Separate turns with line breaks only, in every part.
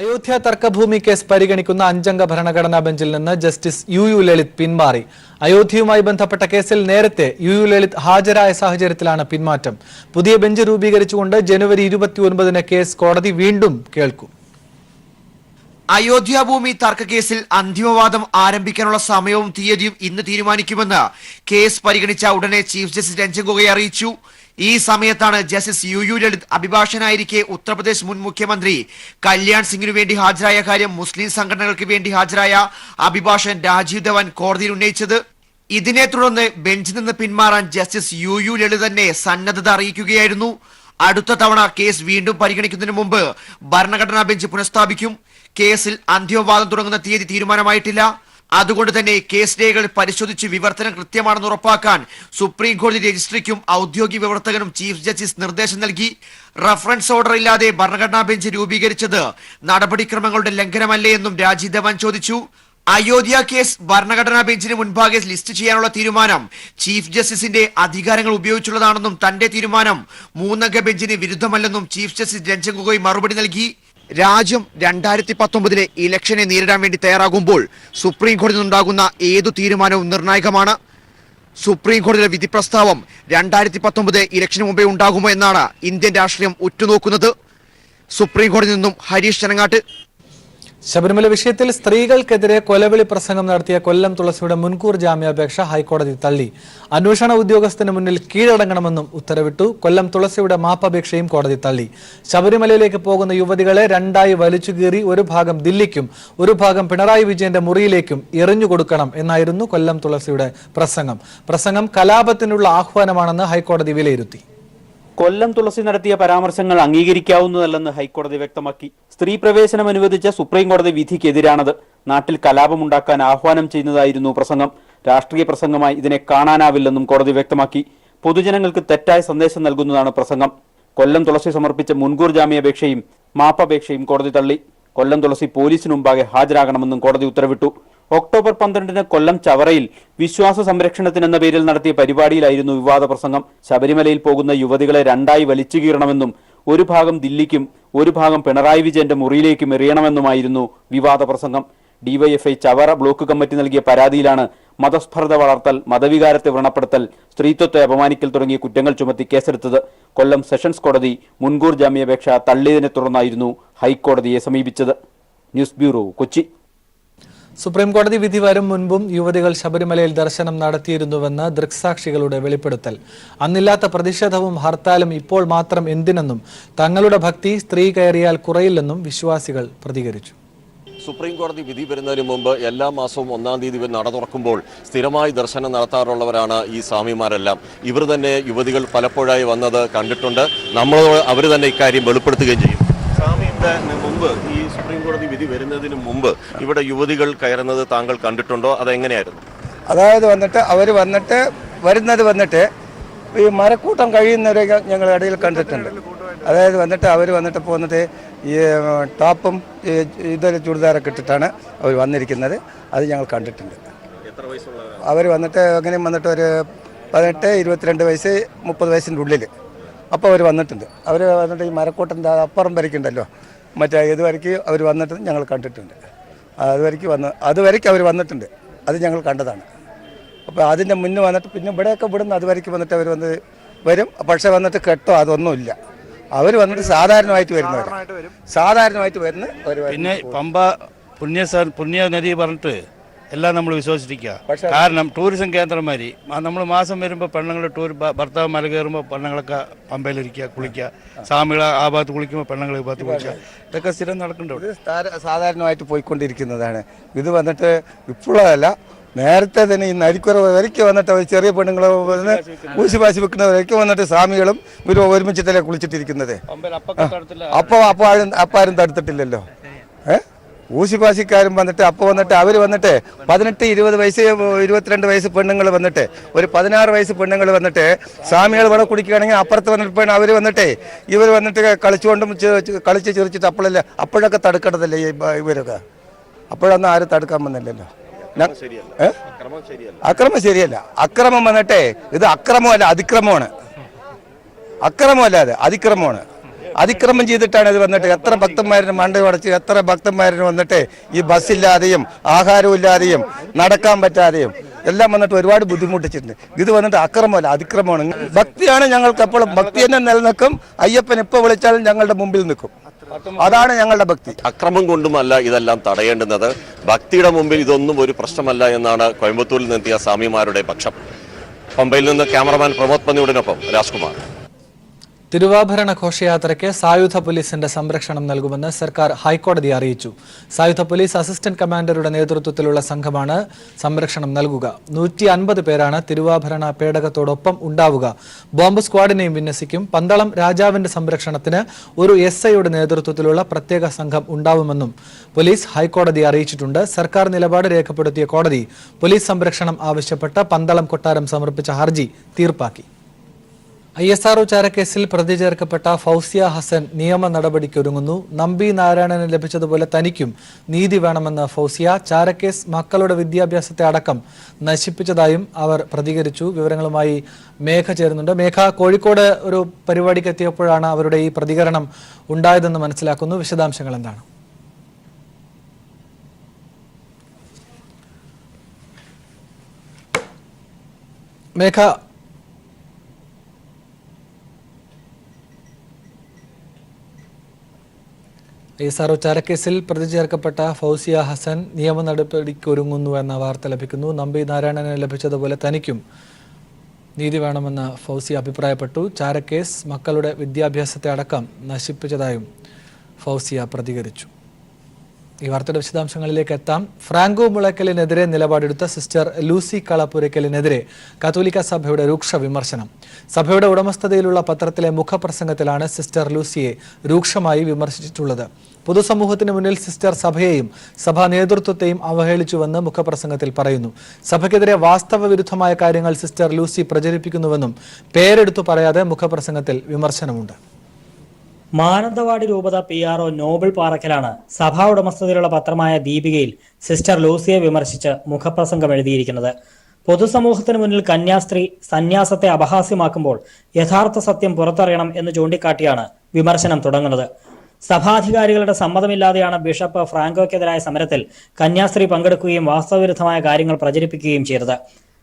Ayodhya തർക്കഭൂമി case പരിഗണിക്കുന്ന അഞ്ചംഗ ഭരണഘടനാ ബെഞ്ചിൽ നിന്ന് ജസ്റ്റിസ് യു യു ലളിത് പിന്മാറി. അയോധ്യയുമായി ബന്ധപ്പെട്ട കേസിൽ നേരത്തെ യു യു ലളിത് ഹാജരായ സാഹചര്യത്തിലാണ് പിന്മാറ്റം. പുതിയ ബെഞ്ച് രൂപീകരിച്ചുകൊണ്ട് ജനുവരി ഇരുപത്തിയൊൻപതിന് കേസ് കോടതി വീണ്ടും കേൾക്കും.
അയോധ്യ ഭൂമി തർക്ക കേസിൽ അന്തിമവാദം ആരംഭിക്കാനുള്ള സമയവും തീയതിയും ഇന്ന് തീരുമാനിക്കുമെന്ന് കേസ് പരിഗണിച്ച ഉടനെ ചീഫ് ജസ്റ്റിസ് രഞ്ജൻ ഗൊഗോയ് അറിയിച്ചു. ഈ സമയത്താണ് ജസ്റ്റിസ് യു യു ലളിത് അഭിഭാഷകനായിരിക്കെ ഉത്തർപ്രദേശ് മുൻ മുഖ്യമന്ത്രി കല്യാൺ സിംഗിനു വേണ്ടി ഹാജരായ കാര്യം മുസ്ലിം സംഘടനകൾക്ക് വേണ്ടി ഹാജരായ അഭിഭാഷകൻ രാജീവ് ധവൻ കോടതിയിൽ ഉന്നയിച്ചത്. ഇതിനെ തുടർന്ന് ബെഞ്ചിൽ നിന്ന് പിന്മാറാൻ ജസ്റ്റിസ് യു യു ലളിത് തന്നെ സന്നദ്ധത അറിയിക്കുകയായിരുന്നു. അടുത്ത തവണ കേസ് വീണ്ടും പരിഗണിക്കുന്നതിന് മുമ്പ് ഭരണഘടനാ ബെഞ്ച് പുനഃസ്ഥാപിക്കും. കേസിൽ അന്തിമവാദം തുടങ്ങുന്ന തീയതി തീരുമാനമായിട്ടില്ല. അതുകൊണ്ട് തന്നെ കേസ് രേഖകൾ പരിശോധിച്ച് വിവർത്തനം കൃത്യമാണെന്ന് ഉറപ്പാക്കാൻ സുപ്രീം കോടതി രജിസ്ട്രിക്കും ഔദ്യോഗിക വിവർത്തകനും ചീഫ് ജസ്റ്റിസ് നിർദ്ദേശം നൽകി. റഫറൻസ് ഓർഡർ ഇല്ലാതെ ഭരണഘടനാ ബെഞ്ച് രൂപീകരിച്ചത് നടപടിക്രമങ്ങളുടെ ലംഘനമല്ലേ എന്നും രാജീവ് ധവാൻ ചോദിച്ചു. അയോധ്യ കേസ് ഭരണഘടനാ ബെഞ്ചിന് മുൻപാകെ ലിസ്റ്റ് ചെയ്യാനുള്ള തീരുമാനം ചീഫ് ജസ്റ്റിസിന്റെ അധികാരങ്ങൾ ഉപയോഗിച്ചുള്ളതാണെന്നും തന്റെ തീരുമാനം മൂന്നംഗ ബെഞ്ചിന് വിരുദ്ധമല്ലെന്നും ചീഫ് ജസ്റ്റിസ് രഞ്ജൻ ഗൊഗോയ് മറുപടി നൽകി. രാജ്യം രണ്ടായിരത്തി പത്തൊമ്പതിലെ ഇലക്ഷനെ നേരിടാൻ വേണ്ടി തയ്യാറാകുമ്പോൾ സുപ്രീം കോടതി നിന്നുണ്ടാകുന്ന ഏതു തീരുമാനവും നിർണായകമാണ്? സുപ്രീം കോടതിയുടെ വിധി പ്രസ്താവം രണ്ടായിരത്തി പത്തൊമ്പത് ഇലക്ഷന് മുമ്പേ ഉണ്ടാകുമോ എന്നാണ് ഇന്ത്യൻ രാഷ്ട്രീയം ഉറ്റുനോക്കുന്നത്. സുപ്രീം നിന്നും ഹരീഷ് ചനങ്ങാട്ട്
ശബരിമല വിഷയത്തിൽ സ്ത്രീകൾക്കെതിരെ കൊലവിളി പ്രസംഗം നടത്തിയ കൊല്ലം തുളസിയുടെ മുൻകൂർ ജാമ്യാപേക്ഷ ഹൈക്കോടതി തള്ളി. അന്വേഷണ ഉദ്യോഗസ്ഥന് മുന്നിൽ കീഴടങ്ങണമെന്നും ഉത്തരവിട്ടു. കൊല്ലം തുളസിയുടെ മാപ്പപേക്ഷയും കോടതി തള്ളി. ശബരിമലയിലേക്ക് പോകുന്ന യുവതികളെ രണ്ടായി വലിച്ചുകീറി ഒരു ഭാഗം ദില്ലിക്കും ഒരു ഭാഗം പിണറായി വിജയന്റെ മുറിയിലേക്കും എറിഞ്ഞുകൊടുക്കണം എന്നായിരുന്നു കൊല്ലം തുളസിയുടെ പ്രസംഗം. പ്രസംഗം കലാപത്തിനുള്ള ആഹ്വാനമാണെന്ന് ഹൈക്കോടതി വിലയിരുത്തി.
കൊല്ലം തുളസി നടത്തിയ പരാമർശങ്ങൾ അംഗീകരിക്കാവുന്നതല്ലെന്ന് ഹൈക്കോടതി വ്യക്തമാക്കി. സ്ത്രീ പ്രവേശനം അനുവദിച്ച സുപ്രീംകോടതി വിധിക്കെതിരാണത്. നാട്ടിൽ കലാപമുണ്ടാക്കാൻ ആഹ്വാനം ചെയ്യുന്നതായിരുന്നു പ്രസംഗം. രാഷ്ട്രീയ പ്രസംഗമായി ഇതിനെ കാണാനാവില്ലെന്നും കോടതി വ്യക്തമാക്കി. പൊതുജനങ്ങൾക്ക് തെറ്റായ സന്ദേശം നൽകുന്നതാണ് പ്രസംഗം. കൊല്ലം തുളസി സമർപ്പിച്ച മുൻകൂർ ജാമ്യാപേക്ഷയും മാപ്പപേക്ഷയും കോടതി തള്ളി. കൊല്ലം തുളസി പോലീസിന് മുമ്പാകെ ഹാജരാകണമെന്നും കോടതി ഉത്തരവിട്ടു. ഒക്ടോബർ പന്ത്രണ്ടിന് കൊല്ലം ചവറയിൽ വിശ്വാസ സംരക്ഷണത്തിനെന്ന പേരിൽ നടത്തിയ പരിപാടിയിലായിരുന്നു വിവാദ പ്രസംഗം ശബരിമലയിൽ പോകുന്ന യുവതികളെ രണ്ടായി വലിച്ചു കീറണമെന്നും ഒരു ഭാഗം ദില്ലിക്കും ഒരു ഭാഗം പിണറായി വിജയന്റെ മുറിയിലേക്കും എറിയണമെന്നുമായിരുന്നു വിവാദ പ്രസംഗം ഡിവൈഎഫ്ഐ ചവറ ബ്ലോക്ക് കമ്മിറ്റി നൽകിയ പരാതിയിലാണ് മതസ്പർദ്ധ വളർത്തൽ മതവികാരത്തെ വ്രണപ്പെടുത്തൽ സ്ത്രീത്വത്തെ അപമാനിക്കൽ തുടങ്ങിയ കുറ്റങ്ങൾ ചുമത്തി കേസെടുത്തത്. കൊല്ലം സെഷൻസ് കോടതി മുൻകൂർ ജാമ്യാപേക്ഷ തള്ളിയതിനെ തുടർന്നായിരുന്നു ഹൈക്കോടതിയെ സമീപിച്ചത്. News bureau Kochi.
സുപ്രീം കോടതി വിധി വരും മുൻപും യുവതികൾ ശബരിമലയിൽ ദർശനം നടത്തിയിരുന്നുവെന്ന് ദൃക്സാക്ഷികളുടെ വെളിപ്പെടുത്തൽ. അന്നില്ലാത്ത പ്രതിഷേധവും ഹർത്താലും ഇപ്പോൾ മാത്രം എന്തിനെന്നും തങ്ങളുടെ ഭക്തി സ്ത്രീ കയറിയാൽ കുറയില്ലെന്നും വിശ്വാസികൾ പ്രതികരിച്ചു.
സുപ്രീം കോടതി വിധി വരുന്നതിന് മുമ്പ് എല്ലാ മാസവും ഒന്നാം തീയതി നട തുറക്കുമ്പോൾ സ്ഥിരമായി ദർശനം നടത്താറുള്ളവരാണ് ഈ സ്വാമിമാരെല്ലാം. ഇവർ തന്നെ യുവതികൾ പലപ്പോഴായി വന്നത് കണ്ടിട്ടുണ്ട്. നമ്മളോട് അവർ തന്നെ ഇക്കാര്യം വെളിപ്പെടുത്തുകയും ചെയ്യും. സ്വാമിയുടെ മുമ്പ് ഈ സുപ്രീം കോടതി വിധി വരുന്നതിന് മുമ്പ് ഇവിടെ യുവതികൾ കയറുന്നത് താങ്കൾ കണ്ടിട്ടുണ്ടോ? അതെങ്ങനെയായിരുന്നു?
അതായത് വന്നിട്ട് അവർ വന്നിട്ട് വരുന്നത് വന്നിട്ട് ഈ മരക്കൂട്ടം കഴിയുന്നവരെ ഞങ്ങൾ ഇടയിൽ കണ്ടിട്ടുണ്ട്. അതായത് വന്നിട്ട് അവർ വന്നിട്ട് പോകുന്നത് ഈ ടോപ്പും ഇതൊരു ചുരിദാറൊക്കെ ഇട്ടിട്ടാണ് അവർ വന്നിരിക്കുന്നത്. അത് ഞങ്ങൾ കണ്ടിട്ടുണ്ട്. അവർ വന്നിട്ട് അങ്ങനെയും വന്നിട്ട് ഒരു പതിനെട്ട് ഇരുപത്തിരണ്ട് വയസ്സ് മുപ്പത് വയസ്സിന്റെ ഉള്ളിൽ അപ്പോൾ അവർ വന്നിട്ടുണ്ട്. അവർ വന്നിട്ട് ഈ മരക്കൂട്ടന്റെ അപ്പുറം വരയ്ക്കുണ്ടല്ലോ മറ്റേ ഇതുവരയ്ക്ക് അവർ വന്നിട്ട് ഞങ്ങൾ കണ്ടിട്ടുണ്ട്. അതുവരയ്ക്ക് വന്ന് അതുവരയ്ക്ക് അവർ വന്നിട്ടുണ്ട്. അത് ഞങ്ങൾ കണ്ടതാണ്. അപ്പോൾ അതിന്റെ മുന്നേ വന്നിട്ട് പിന്നെ ഇവിടെയൊക്കെ ഇവിടുന്ന് അതുവരയ്ക്ക് വന്നിട്ട് അവർ വന്ന് വരും. പക്ഷേ വന്നിട്ട് കെട്ടോ അതൊന്നുമില്ല അവർ വന്നിട്ട് സാധാരണമായിട്ട് വരുന്നവർ സാധാരണമായിട്ട് വരുന്ന
പിന്നെ പമ്പ പുണ്യ പുണ്യനദി പുണ്യ നദി പറഞ്ഞിട്ട് എല്ലാം നമ്മൾ വിശ്വസിച്ചിരിക്കുക. കാരണം ടൂറിസം കേന്ദ്രമാതിരി നമ്മൾ മാസം വരുമ്പോൾ പെണ്ണുങ്ങൾ ടൂർ ഭർത്താവ് മല കയറുമ്പോൾ പെണ്ണുങ്ങളൊക്കെ പമ്പയിലിരിക്കുക കുളിക്കുക. സ്വാമികൾ ആ ഭാഗത്ത് കുളിക്കുമ്പോൾ പെണ്ണുങ്ങൾ ഈ ഭാഗത്ത് കുളിക്കുക. ഇതൊക്കെ സ്ഥിരം നടക്കുന്നുണ്ട്
സാധാരണമായിട്ട് പോയിക്കൊണ്ടിരിക്കുന്നതാണ്. ഇത് വന്നിട്ട് ഇപ്പോഴല്ല നേരത്തെ തന്നെ ഈ നരിക്കുറ വരയ്ക്ക് വന്നിട്ട് അവർ ചെറിയ പെണ്ണുങ്ങൾ വന്ന് ഊശിപാശി വെക്കുന്ന വരയ്ക്ക് വന്നിട്ട് സ്വാമികളും ഒരു ഒരുമിച്ചിട്ടല്ലേ കുളിച്ചിട്ടിരിക്കുന്നത്. അപ്പോൾ അപ്പോൾ ആരും അപ്പം ആരും തടുത്തിട്ടില്ലല്ലോ. ഏ? ഊശിപാശിക്കാരും വന്നിട്ട് അപ്പോൾ വന്നിട്ട് അവർ വന്നിട്ട് പതിനെട്ട് ഇരുപത് വയസ്സ് ഇരുപത്തിരണ്ട് വയസ്സ് പെണ്ണുങ്ങൾ വന്നിട്ട് ഒരു പതിനാറ് വയസ്സ് പെണ്ണുങ്ങൾ വന്നിട്ട് സ്വാമികൾ ഇവിടെ കുടിക്കുകയാണെങ്കിൽ അപ്പുറത്ത് വന്നിട്ട് അവർ വന്നിട്ട് ഇവർ വന്നിട്ട് കളിച്ചുകൊണ്ടും കളിച്ച് ചിരിച്ചിട്ട് അപ്പോഴല്ലേ അപ്പോഴൊക്കെ തടുക്കേണ്ടതല്ലേ ഇവരൊക്കെ? അപ്പോഴൊന്നും ആരും തടുക്കാൻ വന്നില്ലല്ലോ? അക്രമം ശരിയല്ല. അക്രമം വന്നിട്ടേ ഇത് അക്രമമല്ല അതിക്രമമാണ്. അക്രമമല്ല അത് അതിക്രമമാണ്. അതിക്രമം ചെയ്തിട്ടാണ് ഇത് വന്നിട്ട്. എത്ര ഭക്തന്മാരിന് മണ്ട അടച്ച് എത്ര ഭക്തന്മാരിന് വന്നിട്ട് ഈ ബസ്സില്ലാതെയും ആഹാരമില്ലാതെയും നടക്കാൻ പറ്റാതെയും എല്ലാം വന്നിട്ട് ഒരുപാട് ബുദ്ധിമുട്ടിച്ചിട്ടുണ്ട്. ഇത് വന്നിട്ട് അക്രമമല്ല അതിക്രമമാണ്. ഭക്തിയാണ് ഞങ്ങൾക്ക് എപ്പോഴും ഭക്തി തന്നെ നിലനിൽക്കും. അയ്യപ്പൻ എപ്പോൾ വിളിച്ചാലും ഞങ്ങളുടെ മുമ്പിൽ നിൽക്കും. അതാണ് ഞങ്ങളുടെ ഭക്തി.
അക്രമം കൊണ്ടുമല്ല ഇതെല്ലാം തടയേണ്ടുന്നത്. ഭക്തിയുടെ മുമ്പിൽ ഇതൊന്നും ഒരു പ്രശ്നമല്ല എന്നാണ് കോയമ്പത്തൂരിൽ നിന്നെത്തിയ സ്വാമിമാരുടെ പക്ഷം. പമ്പയിൽ നിന്ന് ക്യാമറമാൻ പ്രമോദ് പന്നിയുടനൊപ്പം രാജ്കുമാർ.
തിരുവാഭരണ ഘോഷയാത്രയ്ക്ക് സായുധ പോലീസിന്റെ സംരക്ഷണം നൽകുമെന്ന് സർക്കാർ ഹൈക്കോടതിയെ അറിയിച്ചു. സായുധ പോലീസ് അസിസ്റ്റന്റ് കമാൻഡറുടെ നേതൃത്വത്തിലുള്ള സംഘമാണ് സംരക്ഷണം നൽകുക. നൂറ്റി അൻപത് പേരാണ് തിരുവാഭരണ പേടകത്തോടൊപ്പം ഉണ്ടാവുക. ബോംബ് സ്ക്വാഡിനെയും വിന്യസിക്കും. പന്തളം രാജാവിന്റെ സംരക്ഷണത്തിന് ഒരു എസ് ഐയുടെ നേതൃത്വത്തിലുള്ള പ്രത്യേക സംഘം ഉണ്ടാവുമെന്നും പോലീസ് ഹൈക്കോടതി അറിയിച്ചിട്ടുണ്ട്. സർക്കാർ നിലപാട് രേഖപ്പെടുത്തിയ കോടതി പോലീസ് സംരക്ഷണം ആവശ്യപ്പെട്ട് പന്തളം കൊട്ടാരം സമർപ്പിച്ച ഹർജി തീർപ്പാക്കി. ഐ എസ് ആർ ചാരക്കേസിൽ പ്രതി ചേർക്കപ്പെട്ട ഫൗസിയ ഹസൻ നിയമ നടപടിക്കൊരുങ്ങുന്നു. നമ്പി നാരായണന് ലഭിച്ചതുപോലെ തനിക്കും നീതി വേണമെന്ന് ഫൗസിയ ചാരക്കേസ് മക്കളുടെ വിദ്യാഭ്യാസത്തെ അടക്കം നശിപ്പിച്ചതായും അവർ പ്രതികരിച്ചു. വിവരങ്ങളുമായി മേഘ ചേരുന്നുണ്ട്. മേഘ കോഴിക്കോട് ഒരു പരിപാടിക്ക് എത്തിയപ്പോഴാണ് അവരുടെ ഈ പ്രതികരണം ഉണ്ടായതെന്ന് മനസ്സിലാക്കുന്നു. വിശദാംശങ്ങൾ എന്താണ്? മേഘ ആർ ചാരക്കേസിൽ പ്രതി ചേർക്കപ്പെട്ട ഫൗസിയ ഹസൻ നിയമ നടപടിക്കൊരുങ്ങുന്നു എന്ന വാർത്ത ലഭിക്കുന്നു. നമ്പി നാരായണന് ലഭിച്ചതുപോലെ തനിക്കും നീതി വേണമെന്ന് ഫൗസിയ അഭിപ്രായപ്പെട്ടു. ചാരക്കേസ് മക്കളുടെ വിദ്യാഭ്യാസത്തെ അടക്കം നശിപ്പിച്ചതായും ഫൗസിയ പ്രതികരിച്ചു. ഈ വാർത്തയുടെ വിശദാംശങ്ങളിലേക്ക് എത്താം. ഫ്രാങ്കോ മുളയ്ക്കലിനെതിരെ നിലപാടെടുത്ത സിസ്റ്റർ ലൂസി കളപ്പുരയ്ക്കലിനെതിരെ കത്തോലിക്ക സഭയുടെ രൂക്ഷ വിമർശനം. സഭയുടെ ഉടമസ്ഥതയിലുള്ള പത്രത്തിലെ മുഖപ്രസംഗത്തിലാണ് സിസ്റ്റർ ലൂസിയെ രൂക്ഷമായി വിമർശിച്ചിട്ടുള്ളത്. പൊതുസമൂഹത്തിന് മുന്നിൽ സിസ്റ്റർ സഭയെയും സഭാ നേതൃത്വത്തെയും അവഹേളിച്ചുവെന്ന് മുഖപ്രസംഗത്തിൽ പറയുന്നു. സഭയ്ക്കെതിരെ വാസ്തവ വിരുദ്ധമായ കാര്യങ്ങൾ സിസ്റ്റർ ലൂസി പ്രചരിപ്പിക്കുന്നുവെന്നും പേരെടുത്തു പറയാതെ മുഖപ്രസംഗത്തിൽ വിമർശനമുണ്ട്.
മാനന്തവാടി രൂപത പി ആർ ഒ നോബിൾ പാറക്കലാണ് സഭാ ഉടമസ്ഥതയിലുള്ള പത്രമായ ദീപികയിൽ സിസ്റ്റർ ലൂസിയെ വിമർശിച്ച് മുഖപ്രസംഗം എഴുതിയിരിക്കുന്നത്. പൊതുസമൂഹത്തിന് മുന്നിൽ കന്യാസ്ത്രീ സന്യാസത്തെ അപഹാസ്യമാക്കുമ്പോൾ യഥാർത്ഥ സത്യം പുറത്തറിയണം എന്ന് ചൂണ്ടിക്കാട്ടിയാണ് വിമർശനം തുടങ്ങുന്നത്. സഭാധികാരികളുടെ സമ്മതമില്ലാതെയാണ് ബിഷപ്പ് ഫ്രാങ്കോയ്ക്കെതിരായ സമരത്തിൽ കന്യാസ്ത്രീ പങ്കെടുക്കുകയും വാസ്തവവിരുദ്ധമായ കാര്യങ്ങൾ പ്രചരിപ്പിക്കുകയും ചെയ്തത്.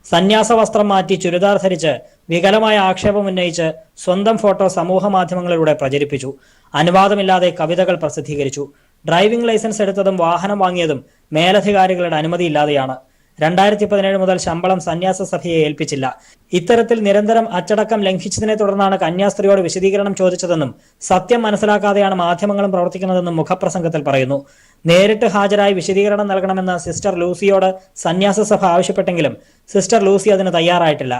സന്യാസ വസ്ത്രം മാറ്റി ചുരിദാർ ധരിച്ച് വികലമായ ആക്ഷേപം ഉന്നയിച്ച് സ്വന്തം ഫോട്ടോ സമൂഹ മാധ്യമങ്ങളിലൂടെ പ്രചരിപ്പിച്ചു. അനുവാദമില്ലാതെ കവിതകൾ പ്രസിദ്ധീകരിച്ചു. ഡ്രൈവിംഗ് ലൈസൻസ് എടുത്തതും വാഹനം വാങ്ങിയതും മേലധികാരികളുടെ അനുമതിയില്ലാതെയാണ്. രണ്ടായിരത്തി പതിനേഴ് മുതൽ ശമ്പളം സന്യാസ സഭയെ ഏൽപ്പിച്ചില്ല. ഇത്തരത്തിൽ നിരന്തരം അച്ചടക്കം ലംഘിച്ചതിനെ തുടർന്നാണ് കന്യാസ്ത്രീയോട് വിശദീകരണം ചോദിച്ചതെന്നും സത്യം മനസ്സിലാക്കാതെയാണ് മാധ്യമങ്ങളും പ്രവർത്തിക്കുന്നതെന്നും മുഖപ്രസംഗത്തിൽ പറയുന്നു. നേരിട്ട് ഹാജരായി വിശദീകരണം നൽകണമെന്ന് സിസ്റ്റർ ലൂസിയോട് സന്യാസ സഭ ആവശ്യപ്പെട്ടെങ്കിലും സിസ്റ്റർ ലൂസി അതിന് തയ്യാറായിട്ടില്ല.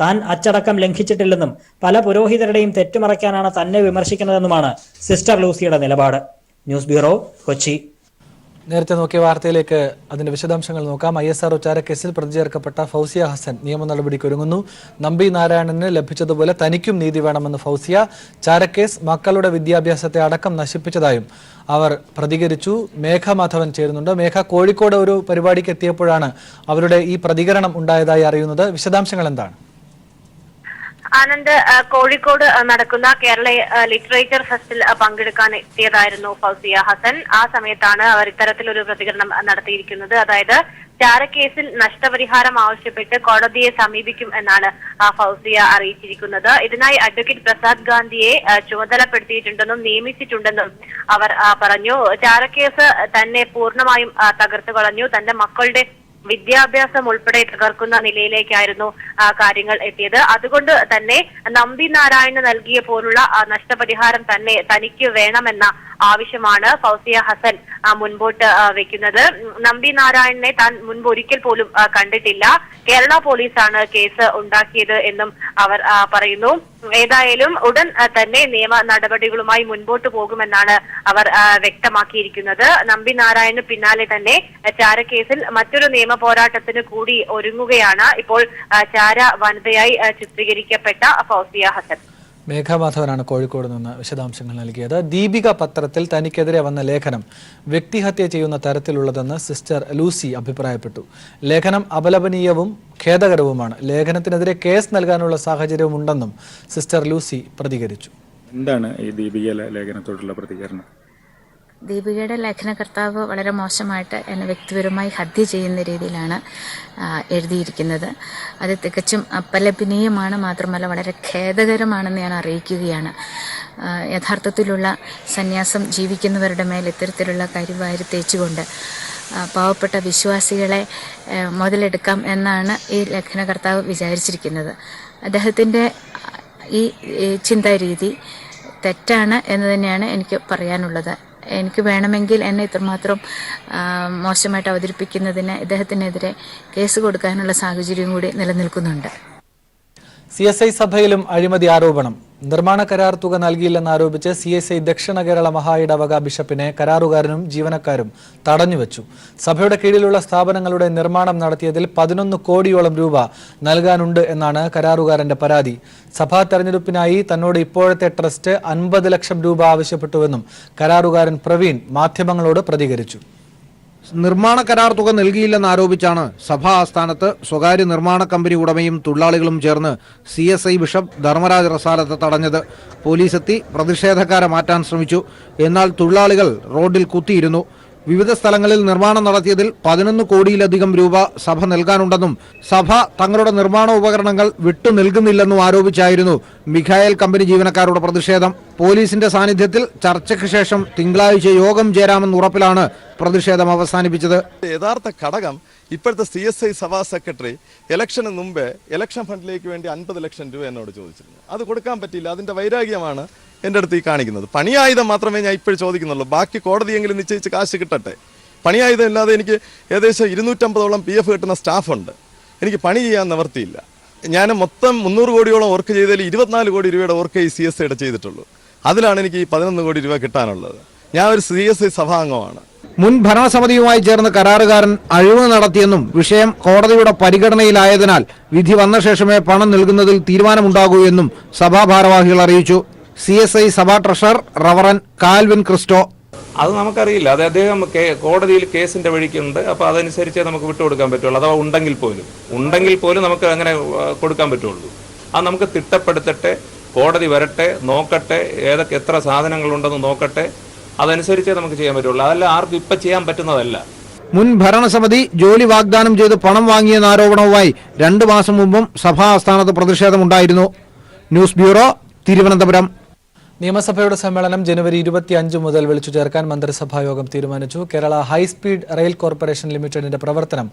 താൻ അച്ചടക്കം ലംഘിച്ചിട്ടില്ലെന്നും പല പുരോഹിതരുടെയും തെറ്റുമറയ്ക്കാനാണ് തന്നെ വിമർശിക്കുന്നതെന്നുമാണ് സിസ്റ്റർ ലൂസിയുടെ നിലപാട്. News bureau Kochi.
നേരത്തെ നോക്കിയ വാർത്തയിലേക്ക് അതിന്റെ വിശദാംശങ്ങൾ നോക്കാം. ഐ എസ് ആർ കേസിൽ പ്രതി ചേർക്കപ്പെട്ട ഫൗസിയ ഹസൻ നിയമ നടപടിക്ക് ഒരുങ്ങുന്നു. നമ്പി നാരായണന് ലഭിച്ചതുപോലെ തനിക്കും നീതി വേണമെന്ന് ഫൗസിയ ചാരക്കേസ് മക്കളുടെ വിദ്യാഭ്യാസത്തെ അടക്കം നശിപ്പിച്ചതായും അവർ പ്രതികരിച്ചു. മേഘ മാധവൻ ചേരുന്നുണ്ട്. മേഘ കോഴിക്കോട് ഒരു പരിപാടിക്ക് എത്തിയപ്പോഴാണ് അവരുടെ ഈ പ്രതികരണം ഉണ്ടായതായി അറിയുന്നത്. വിശദാംശങ്ങൾ എന്താണ്?
ആനന്ദ് കോഴിക്കോട് നടക്കുന്ന കേരള ലിറ്ററേച്ചർ ഫെസ്റ്റിൽ പങ്കെടുക്കാൻ എത്തിയതായിരുന്നു ഫൗസിയ ഹസൻ. ആ സമയത്താണ് അവർ ഇത്തരത്തിലൊരു പ്രതികരണം നടത്തിയിരിക്കുന്നത്. അതായത് ചാരക്കേസിൽ നഷ്ടപരിഹാരം ആവശ്യപ്പെട്ട് കോടതിയെ സമീപിക്കും എന്നാണ് ഫൗസിയ അറിയിച്ചിരിക്കുന്നത്. ഇതിനായി അഡ്വക്കേറ്റ് പ്രസാദ് ഗാന്ധിയെ ചുമതലപ്പെടുത്തിയിട്ടുണ്ടെന്നും നിയമിച്ചിട്ടുണ്ടെന്നും അവർ പറഞ്ഞു. ചാരക്കേസ് തന്നെ പൂർണമായും തകർത്തു കളഞ്ഞു. തന്റെ മക്കളുടെ വിദ്യാഭ്യാസം ഉൾപ്പെടെ തകർക്കുന്ന നിലയിലേക്കായിരുന്നു കാര്യങ്ങൾ എത്തിയത്. അതുകൊണ്ട് തന്നെ നമ്പി നാരായണന് നൽകിയ പോലുള്ള നഷ്ടപരിഹാരം തന്നെ തനിക്ക് വേണമെന്ന ആവശ്യമാണ്. ഫൗസിയ ഹസൻ മുൻപോട്ട് വെക്കുന്നത്. നമ്പി നാരായണനെ താൻ മുൻപ് ഒരിക്കൽ പോലും കണ്ടിട്ടില്ല. കേരള പോലീസാണ് കേസ് ഉണ്ടാക്കിയത് എന്നും അവർ പറയുന്നു. ഏതായാലും ഉടൻ തന്നെ നിയമ നടപടികളുമായി മുൻപോട്ട് പോകുമെന്നാണ് അവർ വ്യക്തമാക്കിയിരിക്കുന്നത്. നമ്പി നാരായണന് പിന്നാലെ തന്നെ ചാര ചാരക്കേസിൽ മറ്റൊരു നിയമ പോരാട്ടത്തിന് കൂടി ഒരുങ്ങുകയാണ്. ഇപ്പോൾ ചാര വനിതയായി ചിത്രീകരിക്കപ്പെട്ട ഫൗസിയ ഹസൻ.
മേഘ മാധവനാണ് കോഴിക്കോട് നിന്ന് വിശദാംശങ്ങൾ നൽകിയത്. ദീപിക പത്രത്തിൽ തനിക്കെതിരെ വന്ന ലേഖനം വ്യക്തിഹത്യ ചെയ്യുന്ന തരത്തിലുള്ളതെന്ന് സിസ്റ്റർ ലൂസി അഭിപ്രായപ്പെട്ടു. ലേഖനം അപലപനീയവും ഖേദകരവുമാണ്. ലേഖനത്തിനെതിരെ കേസ് നൽകാനുള്ള സാഹചര്യവുമുണ്ടെന്നും സിസ്റ്റർ ലൂസി പ്രതികരിച്ചു.
എന്താണ് ഈ ദീപിക ലേഖനത്തോടുള്ള പ്രതികരണം?
ദീപികയുടെ ലേഖനകർത്താവ് വളരെ മോശമായിട്ട് എന്നെ വ്യക്തിപരമായി ഹത്യ ചെയ്യുന്ന രീതിയിലാണ് എഴുതിയിരിക്കുന്നത്. അത് തികച്ചും അപലപനീയമാണ് മാത്രമല്ല വളരെ ഖേദകരമാണെന്ന് ഞാൻ അറിയിക്കുകയാണ്. യഥാർത്ഥത്തിലുള്ള സന്യാസം ജീവിക്കുന്നവരുടെ മേൽ ഇത്തരത്തിലുള്ള കരിവാരി തേച്ചുകൊണ്ട് പാവപ്പെട്ട വിശ്വാസികളെ മുതലെടുക്കാം എന്നാണ് ഈ ലേഖനകർത്താവ് വിചാരിച്ചിരിക്കുന്നത്. അദ്ദേഹത്തിന്റെ ഈ ചിന്താരീതി തെറ്റാണ് എന്ന് തന്നെയാണ് എനിക്ക് പറയാനുള്ളത്. എനിക്ക് വേണമെങ്കിൽ എന്നെ ഇത്രമാത്രം മോശമായിട്ട് അവതരിപ്പിക്കുന്നതിന് ഇദ്ദേഹത്തിനെതിരെ കേസ് കൊടുക്കാനുള്ള സാഹചര്യം കൂടി നിലനിൽക്കുന്നുണ്ട്.
സി എസ് ഐ സഭയിലും അഴിമതി ആരോപണം. നിർമ്മാണ കരാർ തുക നൽകിയില്ലെന്നാരോപിച്ച് സി എസ് ഐ ദക്ഷിണ കേരള മഹായിടവക ബിഷപ്പിനെ കരാറുകാരനും ജീവനക്കാരും തടഞ്ഞുവച്ചു സഭയുടെ കീഴിലുള്ള സ്ഥാപനങ്ങളുടെ നിർമ്മാണം നടത്തിയതിൽ പതിനൊന്ന് കോടിയോളം രൂപ നൽകാനുണ്ട് എന്നാണ് കരാറുകാരന്റെ പരാതി. സഭാ തെരഞ്ഞെടുപ്പിനായി തന്നോട് ഇപ്പോഴത്തെ ട്രസ്റ്റ് അൻപത് ലക്ഷം രൂപ ആവശ്യപ്പെട്ടുവെന്നും കരാറുകാരൻ പ്രവീൺ മാധ്യമങ്ങളോട് പ്രതികരിച്ചു.
നിർമ്മാണ കരാർ തുക നൽകിയില്ലെന്നാരോപിച്ചാണ് സഭാ ആസ്ഥാനത്ത് സ്വകാര്യ നിർമ്മാണ കമ്പനി ഉടമയും തൊഴിലാളികളും ചേർന്ന് C S I bishop Dharmaraj റസാലത്ത് തടഞ്ഞത്. പോലീസ് എത്തി പ്രതിഷേധക്കാരെ മാറ്റാൻ ശ്രമിച്ചു. എന്നാൽ തൊഴിലാളികൾ റോഡിൽ കുത്തിയിരുന്നു. വിവിധ സ്ഥലങ്ങളിൽ നിർമ്മാണം നടത്തിയതിൽ പതിനൊന്ന് കോടിയിലധികം രൂപ സഭ നൽകാനുണ്ടെന്നും സഭ തങ്ങളുടെ നിർമ്മാണ ഉപകരണങ്ങൾ വിട്ടു നൽകുന്നില്ലെന്നും ആരോപിച്ചായിരുന്നു മിഖായൽ കമ്പനി ജീവനക്കാരുടെ പ്രതിഷേധം. പോലീസിന്റെ സാന്നിധ്യത്തിൽ ചർച്ചയ്ക്ക് ശേഷം തിങ്കളാഴ്ച യോഗം ചേരാമെന്ന ഉറപ്പിലാണ് പ്രതിഷേധം അവസാനിപ്പിച്ചത്.
യഥാർത്ഥ ഘടകം ഇപ്പോഴത്തെ സി എസ് ഐ സഭാ സെക്രട്ടറി ഇലക്ഷന് മുമ്പേ ഇലക്ഷൻ ഫണ്ടിലേക്ക് വേണ്ടി അൻപത് ലക്ഷം രൂപ എന്നോട് ചോദിച്ചിരുന്നു. അത് കൊടുക്കാൻ പറ്റിയില്ല. അതിന്റെ വൈരാഗ്യമാണ് എന്റെ അടുത്ത് ഈ കാണിക്കുന്നത്. പണിയായുധം മാത്രമേ ഞാൻ ഇപ്പോൾ ചോദിക്കുന്നുള്ളൂ. ബാക്കി കോടതിയെങ്കിലും നിശ്ചയിച്ച് കാശ് കിട്ടട്ടെ. പണിയായുധം ഇല്ലാതെ എനിക്ക് ഏകദേശം ഇരുന്നൂറ്റമ്പതോളം പി എഫ് കിട്ടുന്ന സ്റ്റാഫുണ്ട്. എനിക്ക് പണി ചെയ്യാൻ നിവർത്തിയില്ല ഞാൻ മൊത്തം മുന്നൂറ് കോടിയോളം വർക്ക് ചെയ്തതിൽ ഇരുപത്തിനാല് കോടി രൂപയുടെ വർക്ക് ഈ സി എസ് ഐയുടെ ചെയ്തിട്ടുള്ളൂ. അതിലാണ് എനിക്ക് ഈ പതിനൊന്ന് കോടി രൂപ കിട്ടാനുള്ളത്. ഞാൻ ഒരു സി എസ് ഐ സഭാംഗമാണ്.
മുൻ ഭരണസമിതിയുമായി ചേർന്ന് കരാറുകാരൻ അഴിവ് നടത്തിയെന്നും വിഷയം കോടതിയുടെ പരിഗണനയിലായതിനാൽ വിധി വന്ന ശേഷമേ പണം നൽകുന്നതിൽ തീരുമാനമുണ്ടാകൂ എന്നും സഭാഭാരവാഹികൾ അറിയിച്ചു. സി എസ് ഐ സഭാ ട്രഷറർ റവറൻ കാൽവിൻ ക്രിസ്റ്റോ.
അത് നമുക്കറിയില്ല. അത് അദ്ദേഹം കോടതിയിൽ കേസിന്റെ വഴിക്കുണ്ട്. അപ്പോൾ അതനുസരിച്ചേ നമുക്ക് വിട്ടുകൊടുക്കാൻ പറ്റുള്ളൂ. അഥവാ ഉണ്ടെങ്കിൽ പോലും. ഉണ്ടെങ്കിൽ പോലും നമുക്ക് അങ്ങനെ കൊടുക്കാൻ പറ്റുള്ളൂ. അത് നമുക്ക് തിട്ടപ്പെടുത്തട്ടെ കോടതി വരട്ടെ നോക്കട്ടെ ഏതൊക്കെ എത്ര സാധനങ്ങളുണ്ടെന്ന് നോക്കട്ടെ അതനുസരിച്ചേ നമുക്ക് ചെയ്യാൻ പറ്റുള്ളൂ. അതല്ല ആർക്കും ഇപ്പം ചെയ്യാൻ പറ്റുന്നതല്ല.
മുൻ ഭരണസമിതി ജോലി വാഗ്ദാനം ചെയ്ത് പണം വാങ്ങിയെന്ന ആരോപണവുമായി രണ്ടു മാസം മുമ്പും സഭാ ആസ്ഥാനത്ത് പ്രതിഷേധമുണ്ടായിരുന്നു. News bureau Thiruvananthapuram.
നിയമസഭയുടെ സമ്മേളനം ജനുവരി ഇരുപത്തി അഞ്ച് മുതൽ വിളിച്ചു ചേർക്കാൻ മന്ത്രിസഭാ യോഗം തീരുമാനിച്ചു. കേരള ഹൈസ്പീഡ് റെയിൽ കോർപ്പറേഷൻ ലിമിറ്റഡിന്റെ പ്രവർത്തനം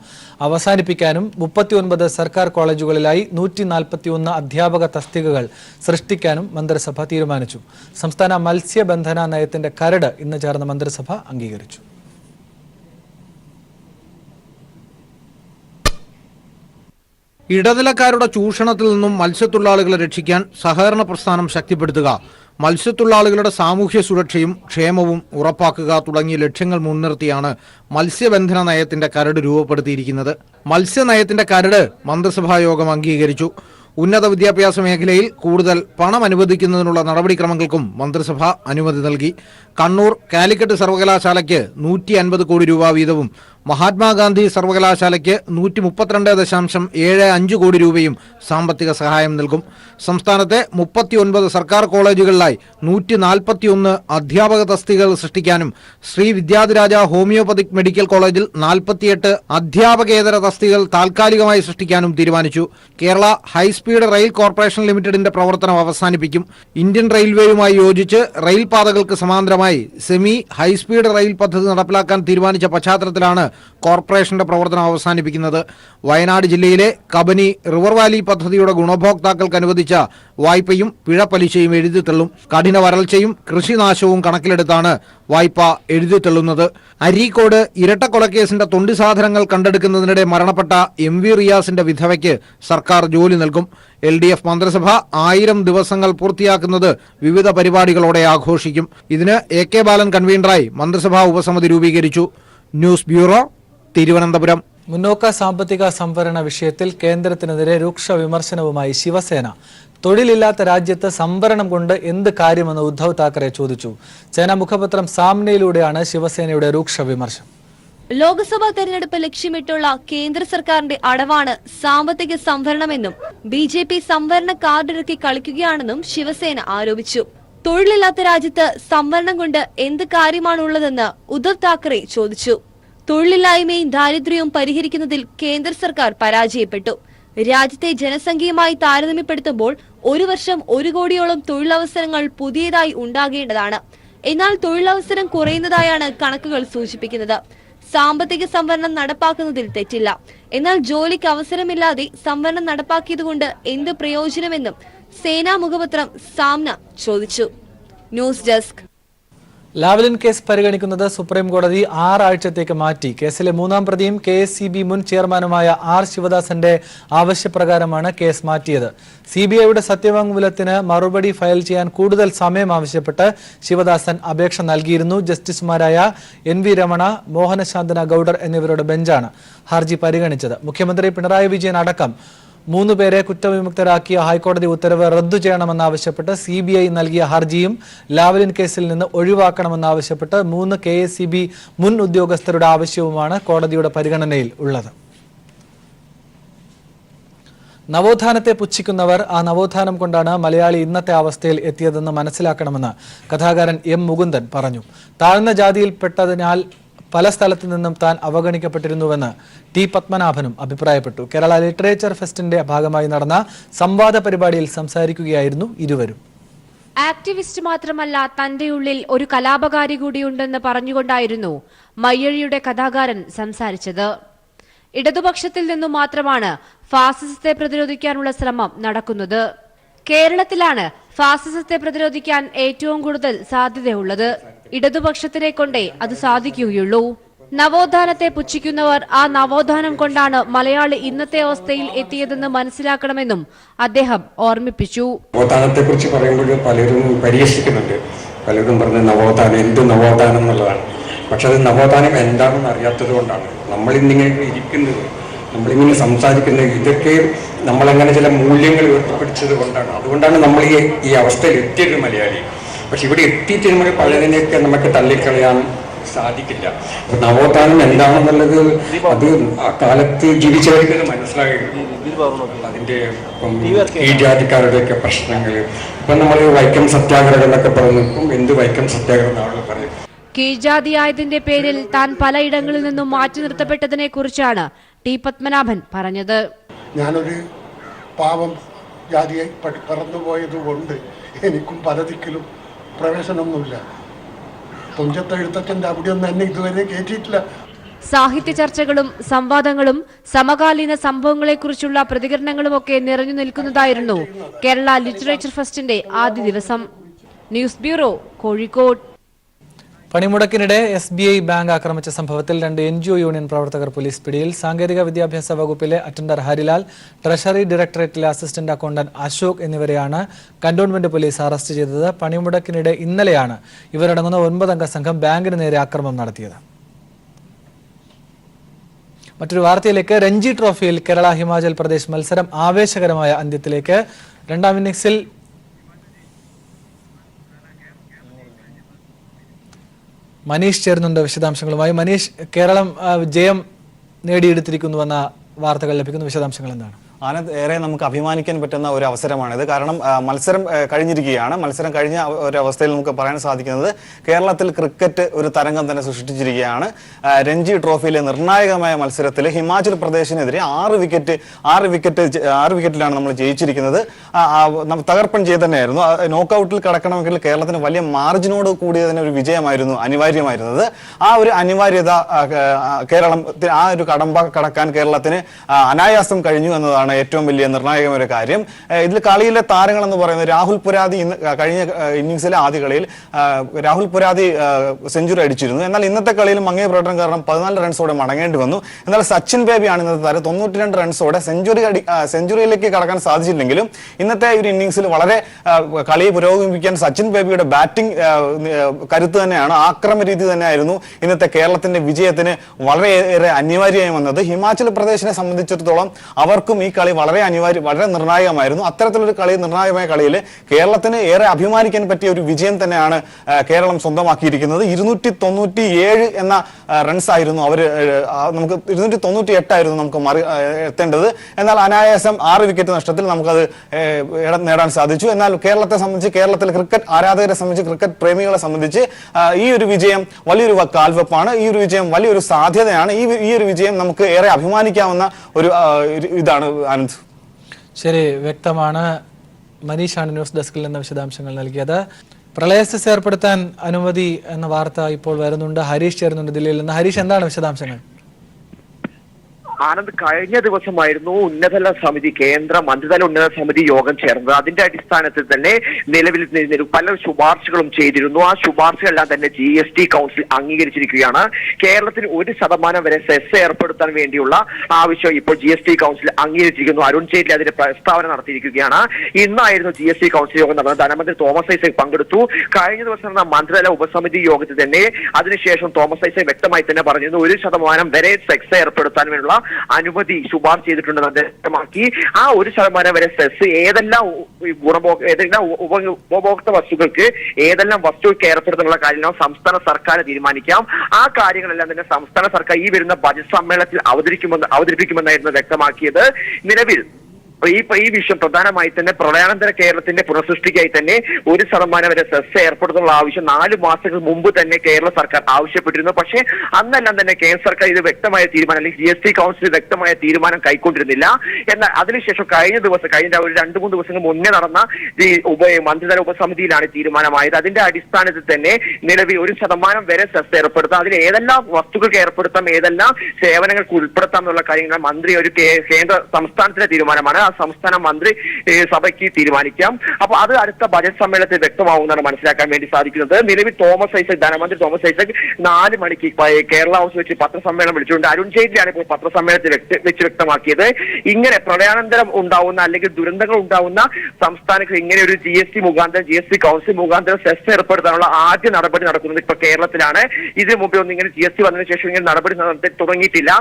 അവസാനിപ്പിക്കാനും മുപ്പത്തിയൊൻപത് സർക്കാർ കോളേജുകളിലായി നൂറ്റി നാൽപ്പത്തിയൊന്ന് അധ്യാപക തസ്തികകൾ സൃഷ്ടിക്കാനും മന്ത്രിസഭ തീരുമാനിച്ചു. സംസ്ഥാന മത്സ്യബന്ധന നയത്തിന്റെ കരട് ഇന്ന് ചേർന്ന മന്ത്രിസഭ അംഗീകരിച്ചു.
ഇടനിലക്കാരുടെ ചൂഷണത്തിൽ നിന്നും മത്സ്യത്തൊഴിലാളികളെ രക്ഷിക്കാൻ സഹകരണ പ്രസ്ഥാനം ശക്തിപ്പെടുത്തുക. മത്സ്യത്തൊഴിലാളികളുടെ സാമൂഹ്യ സുരക്ഷയും ക്ഷേമവും ഉറപ്പാക്കുക തുടങ്ങിയ ലക്ഷ്യങ്ങൾ മുൻനിർത്തിയാണ് മത്സ്യബന്ധന നയത്തിന്റെ കരട് രൂപപ്പെടുത്തിയിരിക്കുന്നത്. മത്സ്യനയത്തിന്റെ കരട് മന്ത്രിസഭാ യോഗം അംഗീകരിച്ചു. ഉന്നത വിദ്യാഭ്യാസ മേഖലയിൽ കൂടുതൽ പണം അനുവദിക്കുന്നതിനുള്ള നടപടിക്രമങ്ങൾക്കും മന്ത്രിസഭ അനുമതി നൽകി. കണ്ണൂർ കാലിക്കറ്റ് സർവകലാശാലയ്ക്ക് നൂറ്റി അൻപത് കോടി രൂപ വീതവും മഹാത്മാഗാന്ധി സർവകലാശാലയ്ക്ക് നൂറ്റി മുപ്പത്തിരണ്ട് ദശാംശം ഏഴ് അഞ്ച് കോടി രൂപയും സാമ്പത്തിക സഹായം നൽകും. സംസ്ഥാനത്തെ മുപ്പത്തിയൊൻപത് സർക്കാർ കോളേജുകളിലായി നൂറ്റി നാൽപ്പത്തിയൊന്ന് അധ്യാപക തസ്തികകൾ സൃഷ്ടിക്കാനും ശ്രീ വിദ്യാധിരാജ ഹോമിയോപതിക് മെഡിക്കൽ കോളേജിൽ നാൽപ്പത്തിയെട്ട് അധ്യാപകേതര തസ്തികകൾ താൽക്കാലികമായി സൃഷ്ടിക്കാനും തീരുമാനിച്ചു. കേരള ഹൈസ്പീഡ് റെയിൽ കോർപ്പറേഷൻ ലിമിറ്റഡിന്റെ പ്രവർത്തനം അവസാനിപ്പിക്കും. ഇന്ത്യൻ റെയിൽവേയുമായി യോജിച്ച് റെയിൽ പാതകൾക്ക് സമാന്തരമായി സെമി ഹൈസ്പീഡ് റെയിൽ പദ്ധതി നടപ്പിലാക്കാൻ തീരുമാനിച്ച പശ്ചാത്തലത്തിലാണ് കോർപ്പറേഷന്റെ പ്രവർത്തനം അവസാനിപ്പിക്കുന്നത്. വയനാട് ജില്ലയിലെ കബനി റിവർ വാലി പദ്ധതിയുടെ ഗുണഭോക്താക്കൾക്ക് അനുവദിച്ച വായ്പയും പിഴ പലിശയും എഴുതിത്തള്ളും കഠിന വരൾച്ചയും കൃഷിനാശവും കണക്കിലെടുത്താണ് വായ്പ എഴുതിത്തള്ളുന്നത് അരീക്കോട് ഇരട്ടക്കൊലക്കേസിന്റെ തൊണ്ടി സാധനങ്ങൾ കണ്ടെടുക്കുന്നതിനിടെ മരണപ്പെട്ട എം വി റിയാസിന്റെ വിധവയ്ക്ക് സർക്കാർ ജോലി നൽകും. എൽ ഡി എഫ് മന്ത്രിസഭ ആയിരം ദിവസങ്ങൾ പൂർത്തിയാക്കുന്നത് വിവിധ പരിപാടികളോടെ ആഘോഷിക്കും. ഇതിന് എ കെ ബാലൻ കൺവീനറായി മന്ത്രിസഭാ ഉപസമിതി രൂപീകരിച്ചു. News bureau Thiruvananthapuram.
മുന്നോക്ക സാമ്പത്തിക സംവരണ വിഷയത്തിൽ കേന്ദ്രത്തിനെതിരെ രൂക്ഷ വിമർശനവുമായി ശിവസേന. തൊഴിലില്ലാത്ത രാജ്യത്ത് സംവരണം കൊണ്ട് എന്ത് കാര്യമെന്ന് ഉദ്ധവ് താക്കറെ ചോദിച്ചു. സേന മുഖപത്രം സാമ്നയിലൂടെയാണ് ശിവസേനയുടെ രൂക്ഷ വിമർശനം.
ലോക്സഭാ തെരഞ്ഞെടുപ്പ് ലക്ഷ്യമിട്ടുള്ള കേന്ദ്ര സർക്കാരിന്റെ അടവാണ് സാമ്പത്തിക സംവരണമെന്നും ബി ജെ പി സംവരണ കാർഡിറക്കി കളിക്കുകയാണെന്നും ശിവസേന ആരോപിച്ചു. തൊഴിലില്ലാത്ത രാജ്യത്ത് സംവരണം കൊണ്ട് എന്ത് കാര്യമാണുള്ളതെന്ന് ഉദ്ധവ് താക്കറെ ചോദിച്ചു. തൊഴിലില്ലായ്മയും ദാരിദ്ര്യവും പരിഹരിക്കുന്നതിൽ കേന്ദ്ര സർക്കാർ പരാജയപ്പെട്ടു. രാജ്യത്തെ ജനസംഖ്യയുമായി താരതമ്യപ്പെടുത്തുമ്പോൾ ഒരു വർഷം ഒരു കോടിയോളം തൊഴിലവസരങ്ങൾ പുതിയതായി ഉണ്ടാകേണ്ടതാണ്. എന്നാൽ തൊഴിലവസരം കുറയുന്നതായാണ് കണക്കുകൾ സൂചിപ്പിക്കുന്നത്. സാമ്പത്തിക സംവരണം നടപ്പാക്കുന്നതിൽ തെറ്റില്ല. എന്നാൽ ജോലിക്ക് അവസരമില്ലാതെ സംവരണം നടപ്പാക്കിയതുകൊണ്ട് എന്ത് പ്രയോജനമെന്നും സേനാ മുഖപത്രം സാംന ചോദിച്ചു. News desk.
ലാവ്ലിൻ കേസ് പരിഗണിക്കുന്നത് സുപ്രീം കോടതി ആറാഴ്ചത്തേക്ക് മാറ്റി. കേസിലെ മൂന്നാം പ്രതിയും കെ എസ് സി ബി മുൻ ചെയർമാനുമായ ആർ ശിവദാസന്റെ ആവശ്യപ്രകാരമാണ് കേസ് മാറ്റിയത്. സി ബി ഐയുടെ സത്യവാങ്മൂലത്തിന് മറുപടി ഫയൽ ചെയ്യാൻ കൂടുതൽ സമയം ആവശ്യപ്പെട്ട് ശിവദാസൻ അപേക്ഷ നൽകിയിരുന്നു. ജസ്റ്റിസുമാരായ എൻ വി രമണ മോഹനശാന്തന ഗൌഡർ എന്നിവരുടെ ബെഞ്ചാണ് ഹർജി പരിഗണിച്ചത്. മുഖ്യമന്ത്രി പിണറായി വിജയൻ അടക്കം മൂന്ന് പേരെ കുറ്റവിമുക്തരാക്കിയ ഹൈക്കോടതി ഉത്തരവ് റദ്ദു ചെയ്യണമെന്നാവശ്യപ്പെട്ട് സി ബി ഐ നൽകിയ ഹർജിയും ലാവലിൻ കേസിൽ നിന്ന് ഒഴിവാക്കണമെന്നാവശ്യപ്പെട്ട് മൂന്ന് കെ എസ് സി ബി മുൻ ഉദ്യോഗസ്ഥരുടെ ആവശ്യവുമാണ് കോടതിയുടെ പരിഗണനയിൽ ഉള്ളത്. നവോത്ഥാനത്തെ പുച്ഛിക്കുന്നവർ ആ നവോത്ഥാനം കൊണ്ടാണ് മലയാളി ഇന്നത്തെ അവസ്ഥയിൽ എത്തിയതെന്ന് മനസ്സിലാക്കണമെന്ന് കഥാകാരൻ എം മുകുന്ദൻ പറഞ്ഞു. താഴ്ന്ന ജാതിയിൽപ്പെട്ടതിനാൽ പല സ്ഥലത്തു നിന്നും താൻ അവഗണിക്കപ്പെട്ടിരുന്നുവെന്ന് ടി പത്മനാഭനും അഭിപ്രായപ്പെട്ടു. കേരള ലിറ്ററേച്ചർ ഫെസ്റ്റിന്റെ ഭാഗമായി നടന്ന സംവാദ പരിപാടിയിൽ സംസാരിക്കുകയായിരുന്നു ഇരുവരും.
ആക്ടിവിസ്റ്റ് മാത്രമല്ല തന്റെ ഉള്ളിൽ ഒരു കലാപകാരി കൂടിയുണ്ടെന്ന് പറഞ്ഞുകൊണ്ടായിരുന്നു മയ്യഴിയുടെ കഥാകാരൻ സംസാരിച്ചത്. ഇടതുപക്ഷത്തിൽ നിന്നു മാത്രമാണ് ഫാസിസത്തെ പ്രതിരോധിക്കാനുള്ള ശ്രമം നടക്കുന്നത്. കേരളത്തിലാണ് ഫാസിസത്തെ പ്രതിരോധിക്കാൻ ഏറ്റവും കൂടുതൽ സാധ്യതയുള്ളത്. ഇടതുപക്ഷത്തിനെ കൊണ്ടേ അത് സാധിക്കുകയുള്ളൂ. നവോത്ഥാനത്തെ പുച്ഛിക്കുന്നവർ ആ നവോത്ഥാനം കൊണ്ടാണ് മലയാളി ഇന്നത്തെ അവസ്ഥയിൽ എത്തിയതെന്ന് മനസ്സിലാക്കണമെന്നും അദ്ദേഹം ഓർമ്മിപ്പിച്ചു.
നവോത്ഥാനത്തെ കുറിച്ച് പറയുമ്പോൾ പലരും പരിഹസിക്കുന്നുണ്ട് പലരും പറഞ്ഞ നവോത്ഥാനം എന്ത് നവോത്ഥാനം എന്നുള്ളതാണ്. പക്ഷെ അത് നവോത്ഥാനം എന്താണെന്ന് അറിയാത്തത് കൊണ്ടാണ്. നമ്മൾ ഇന്നിങ്ങനെ ഇരിക്കുന്നത് നമ്മളിങ്ങനെ സംസാരിക്കുന്നത് ഇതൊക്കെ നമ്മളങ്ങനെ ചില മൂല്യങ്ങൾ ഉയർത്തിപ്പിടിച്ചത് കൊണ്ടാണ്. അതുകൊണ്ടാണ് നമ്മൾ ഈ അവസ്ഥയിൽ എത്തിയത് മലയാളി. പക്ഷെ ഇവിടെ എത്തിയിട്ട് നമ്മൾ പലതിനെയൊക്കെ നമുക്ക് തള്ളിക്കളയാൻ സാധിക്കില്ല. നവോത്ഥാനം എന്താണെന്നുള്ളത് അത് ആ കാലത്ത് ജീവിച്ചവർക്ക് മനസ്സിലായി. അതിന്റെ ഈ ജാതിക്കാരുടെയൊക്കെ പ്രശ്നങ്ങൾ. ഇപ്പൊ നമ്മൾ വൈക്കം സത്യാഗ്രഹം എന്നൊക്കെ പറഞ്ഞു ഇപ്പം എന്ത് വൈക്കം സത്യാഗ്രഹം എന്നാണ് പറയും
കീഴ്ജാതിയായതിന്റെ പേരിൽ താൻ പലയിടങ്ങളിൽ നിന്നും മാറ്റി നിർത്തപ്പെട്ടതിനെ കുറിച്ചാണ് ടി പത്മനാഭൻ പറഞ്ഞത്.
ഞാനൊരു പാവം ജാതിയായി പഠി പറന്നുപോയത് കൊണ്ട് എനിക്കും പല ദിക്കിലും പ്രവേശനമൊന്നുമില്ല. തുഞ്ചത്തെഴുത്തച്ഛന്റെ അവിടെയൊന്നും എന്നെ ഇതുവരെ കയറ്റിയിട്ടില്ല
സാഹിത്യ ചർച്ചകളും സംവാദങ്ങളും സമകാലീന സംഭവങ്ങളെക്കുറിച്ചുള്ള പ്രതികരണങ്ങളുമൊക്കെ നിറഞ്ഞു നിൽക്കുന്നതായിരുന്നു കേരള ലിറ്ററേച്ചർ ഫെസ്റ്റിന്റെ ആദ്യ ദിവസം. News bureau Kozhikode.
പണിമുടക്കിനിടെ S B I bank ആക്രമിച്ച സംഭവത്തിൽ രണ്ട് എൻ ജി ഒ യൂണിയൻ പ്രവർത്തകർ പോലീസ് പിടിയിൽ. സാങ്കേതിക വിദ്യാഭ്യാസ വകുപ്പിലെ അറ്റൻഡർ ഹരിലാൽ ട്രഷറി ഡയറക്ടറേറ്റിലെ അസിസ്റ്റന്റ് അക്കൗണ്ടന്റ് അശോക് എന്നിവരെയാണ് കന്റോൺമെന്റ് പോലീസ് അറസ്റ്റ് ചെയ്തത്. പണിമുടക്കിനിടെ ഇന്നലെയാണ് ഇവരടങ്ങുന്ന ഒൻപതംഗ സംഘം ബാങ്കിന് നേരെ ആക്രമണം നടത്തിയത്. മറ്റൊരു വാർത്തയിലേക്ക്. രഞ്ജി ട്രോഫിയിൽ കേരള ഹിമാചൽ പ്രദേശ് മത്സരം ആവേശകരമായ അന്ത്യത്തിലേക്ക്. രണ്ടാം ഇന്നിംഗ്സിൽ മനീഷ് ചേരുന്നുണ്ട് വിശദാംശങ്ങളുമായി. മനീഷ് കേരളം ജയം നേടിയെടുത്തിരിക്കുന്നുവെന്ന വാർത്തകൾ ലഭിക്കുന്ന. വിശദാംശങ്ങൾ എന്താണ്?
ആനന്ദ് ഏറെ നമുക്ക് അഭിമാനിക്കാൻ പറ്റുന്ന ഒരു അവസരമാണിത് കാരണം മത്സരം കഴിഞ്ഞിരിക്കുകയാണ്. മത്സരം കഴിഞ്ഞ ഒരു അവസ്ഥയിൽ നമുക്ക് പറയാൻ സാധിക്കുന്നത് കേരളത്തിൽ ക്രിക്കറ്റ് ഒരു തരംഗം തന്നെ സൃഷ്ടിച്ചിരിക്കുകയാണ്. രഞ്ജി ട്രോഫിയിലെ നിർണായകമായ മത്സരത്തിൽ ഹിമാചൽ പ്രദേശിനെതിരെ ആറ് വിക്കറ്റ് ആറ് വിക്കറ്റ് ആറ് വിക്കറ്റിലാണ് നമ്മൾ ജയിച്ചിരിക്കുന്നത്. തകർപ്പൻ ചെയ്ത് തന്നെയായിരുന്നു. നോക്കൌട്ടിൽ കടക്കണമെങ്കിൽ കേരളത്തിന് വലിയ മാർജിനോട് കൂടിയ തന്നെ ഒരു വിജയമായിരുന്നു അനിവാര്യമായിരുന്നത്. ആ ഒരു അനിവാര്യത കേരളം ആ ഒരു കടമ്പ കടക്കാൻ കേരളത്തിന് അനായാസം കഴിഞ്ഞു എന്നതാണ് ഏറ്റവും വലിയ നിർണായകമായ ഒരു കാര്യം. ഇതിൽ കളിയിലെ താരങ്ങൾ എന്ന് പറയുന്നത് രാഹുൽ പുരാതി ഇന്ന് കഴിഞ്ഞ ഇന്നിങ്സിലെ ആദ്യ കളിയിൽ രാഹുൽ പുരാതി സെഞ്ചുറി അടിച്ചിരുന്നു. എന്നാൽ ഇന്നത്തെ കളിയിൽ മങ്ങിയ പ്രകടനം കാരണം പതിനാല് റൺസോടെ മടങ്ങേണ്ടി വന്നു. എന്നാൽ സച്ചിൻ ബേബിയാണ് ഇന്നത്തെ താരം. തൊണ്ണൂറ്റി രണ്ട് റൺസോടെ സെഞ്ചുറി അടി സെഞ്ചുറിയിലേക്ക് കടക്കാൻ സാധിച്ചില്ലെങ്കിലും ഇന്നത്തെ ഒരു ഇന്നിങ്സിൽ വളരെ കളിയെ കളി പുരോഗമിപ്പിക്കാൻ സച്ചിൻ ബേബിയുടെ ബാറ്റിംഗ് കരുത്ത് തന്നെയാണ്. ആക്രമ രീതി തന്നെയായിരുന്നു ഇന്നത്തെ കേരളത്തിന്റെ വിജയത്തിന് വളരെയേറെ അനിവാര്യമായി വന്നത്. ഹിമാചൽ പ്രദേശിനെ സംബന്ധിച്ചിടത്തോളം അവർക്കും ഈ കളി വളരെ അനിവാര്യ വളരെ നിർണായകമായിരുന്നു. അത്തരത്തിലൊരു കളി നിർണായകമായ കളിയിൽ കേരളത്തിന് ഏറെ അഭിമാനിക്കാൻ പറ്റിയ ഒരു വിജയം തന്നെയാണ് കേരളം സ്വന്തമാക്കിയിരിക്കുന്നത്. ഇരുന്നൂറ്റി തൊണ്ണൂറ്റി ഏഴ് എന്ന റൺസ് ആയിരുന്നു അവർ നമുക്ക് ഇരുന്നൂറ്റി തൊണ്ണൂറ്റി എട്ടായിരുന്നു നമുക്ക് മറി എത്തേണ്ടത്. എന്നാൽ അനായാസം ആറ് വിക്കറ്റ് നഷ്ടത്തിൽ നമുക്കത് നേടാൻ സാധിച്ചു. എന്നാൽ കേരളത്തെ സംബന്ധിച്ച് കേരളത്തിലെ ക്രിക്കറ്റ് ആരാധകരെ സംബന്ധിച്ച് ക്രിക്കറ്റ് പ്രേമികളെ സംബന്ധിച്ച് ഈ ഒരു വിജയം വലിയൊരു കാൽവെപ്പാണ്. ഈ ഒരു വിജയം വലിയൊരു സാധ്യതയാണ്. ഈ ഈ ഒരു വിജയം നമുക്ക് ഏറെ അഭിമാനിക്കാവുന്ന ഒരു ഇതാണ് ആനന്ദ്.
ശരി വ്യക്തമാണ്. മനീഷാണ് ന്യൂസ് ഡെസ്കിൽ നിന്ന് വിശദാംശങ്ങൾ നൽകിയത്. പ്രളയ ഏർപ്പെടുത്താൻ അനുമതി എന്ന വാർത്ത ഇപ്പോൾ വരുന്നുണ്ട്. ഹരീഷ് ചേരുന്നുണ്ട് ദില്ലിയിൽ നിന്ന്. ഹരീഷ് എന്താണ് വിശദാംശങ്ങൾ?
ആനന്ദ് കഴിഞ്ഞ ദിവസമായിരുന്നു ഉന്നതതല സമിതി കേന്ദ്ര മന്ത്രിതല ഉന്നത സമിതി യോഗം ചേർന്നത്. അതിന്റെ അടിസ്ഥാനത്തിൽ തന്നെ നിലവിൽ പല ശുപാർശകളും ചെയ്തിരുന്നു. ആ ശുപാർശകളെല്ലാം തന്നെ ജി എസ് ടി കൗൺസിൽ അംഗീകരിച്ചിരിക്കുകയാണ്. കേരളത്തിന് ഒരു ശതമാനം വരെ സെസ് ഏർപ്പെടുത്താൻ വേണ്ടിയുള്ള ആവശ്യം ഇപ്പോൾ ജി എസ് ടി കൗൺസിൽ അംഗീകരിച്ചിരിക്കുന്നു. അരുൺ ജെയ്റ്റ്ലി അതിന്റെ പ്രസ്താവന നടത്തിയിരിക്കുകയാണ്. ഇന്നായിരുന്നു ജി എസ് ടി കൗൺസിൽ യോഗം നടന്നത്. ധനമന്ത്രി തോമസ് ഐസക് പങ്കെടുത്തു. കഴിഞ്ഞ ദിവസം നടന്ന മന്ത്രിതല ഉപസമിതി യോഗത്തിൽ തന്നെ അതിനുശേഷം തോമസ് ഐസക് വ്യക്തമായി തന്നെ പറഞ്ഞിരുന്നു ഒരു ശതമാനം വരെ സെക്സ് ഏർപ്പെടുത്താൻ വേണ്ടിയുള്ള അനുമതി ശുപാർശ ചെയ്തിട്ടുണ്ടെന്ന് അദ്ദേഹം വ്യക്തമാക്കി. ആ ഒരു ശതമാനം വരെ സെസ് ഏതെല്ലാം ഗുണഭോക് ഏതെല്ലാം ഉപഭോക്തൃ വസ്തുക്കൾക്ക് ഏതെല്ലാം വസ്തുക്കൾക്ക് ഏർപ്പെടുത്തുന്നുള്ള കാര്യങ്ങൾ സംസ്ഥാന സർക്കാർ തീരുമാനിക്കാം. ആ കാര്യങ്ങളെല്ലാം തന്നെ സംസ്ഥാന സർക്കാർ ഈ വരുന്ന ബജറ്റ് സമ്മേളനത്തിൽ അവതരിക്കുമെന്ന് അവതരിപ്പിക്കുമെന്നായിരുന്നു വ്യക്തമാക്കിയത്. നിലവിൽ ഈ ഈ വിഷയം പ്രധാനമായി തന്നെ പ്രളയാനന്തര കേരളത്തിന്റെ പുനഃസൃഷ്ടിക്കായി തന്നെ ഒരു ശതമാനം വരെ സെസ് ഏർപ്പെടുത്തുന്നുള്ള ആവശ്യം നാല് മാസങ്ങൾ മുമ്പ് തന്നെ കേരള സർക്കാർ ആവശ്യപ്പെട്ടിരുന്നു. പക്ഷേ അന്നെല്ലാം തന്നെ കേന്ദ്ര സർക്കാർ ഇത് വ്യക്തമായ തീരുമാനം അല്ലെങ്കിൽ ജി എസ് ടി കൗൺസിൽ വ്യക്തമായ തീരുമാനം കൈക്കൊണ്ടിരുന്നില്ല. എന്നാൽ അതിനുശേഷം കഴിഞ്ഞ ദിവസം കഴിഞ്ഞ ഒരു രണ്ട് മൂന്ന് ദിവസങ്ങൾ മുന്നേ നടന്ന ഈ ഉപ മന്ത്രിതല ഉപസമിതിയിലാണ് തീരുമാനമായത്. അതിന്റെ അടിസ്ഥാനത്തിൽ തന്നെ നിലവിൽ ഒരു ശതമാനം വരെ സെസ് ഏർപ്പെടുത്താം. അതിൽ ഏതെല്ലാം വസ്തുക്കൾക്ക് ഏർപ്പെടുത്താം ഏതെല്ലാം സേവനങ്ങൾക്ക് ഉൾപ്പെടുത്താം എന്നുള്ള കാര്യങ്ങൾ മന്ത്രി ഒരു കേന്ദ്ര സംസ്ഥാനത്തിന്റെ തീരുമാനമാണ്. സംസ്ഥാന മന്ത്രി സഭയ്ക്ക് തീരുമാനിക്കാം. അപ്പൊ അത് അടുത്ത ബജറ്റ് സമ്മേളനത്തിൽ വ്യക്തമാവുമെന്നാണ് മനസ്സിലാക്കാൻ വേണ്ടി സാധിക്കുന്നത്. നിലവിൽ തോമസ് ഐസക് ധനമന്ത്രി തോമസ് ഐസക് നാല് മണിക്ക് കേരള ഹൗസ് വെച്ച് പത്രസമ്മേളനം വിളിച്ചുകൊണ്ട് അരുൺ ജെയ്റ്റ്ലിയാണ് ഇപ്പോൾ പത്രസമ്മേളനത്തിൽ വെച്ച് വ്യക്തമാക്കിയത്. ഇങ്ങനെ പ്രളയാനന്തരം ഉണ്ടാവുന്ന അല്ലെങ്കിൽ ദുരന്തങ്ങൾ ഉണ്ടാവുന്ന സംസ്ഥാനങ്ങൾ ഇങ്ങനെ ഒരു ജി എസ് ടി മുഖാന്തരം ജി എസ് ടി കൗൺസിൽ മുഖാന്തരം സെസ് ഏർപ്പെടുത്താനുള്ള ആദ്യ നടപടി നടക്കുന്നത് ഇപ്പൊ കേരളത്തിലാണ്. ഇതിനു മുമ്പേ ഒന്നും ഇങ്ങനെ ജി എസ് ടി വന്നതിന് ശേഷം ഇങ്ങനെ നടപടി തുടങ്ങിയിട്ടില്ല.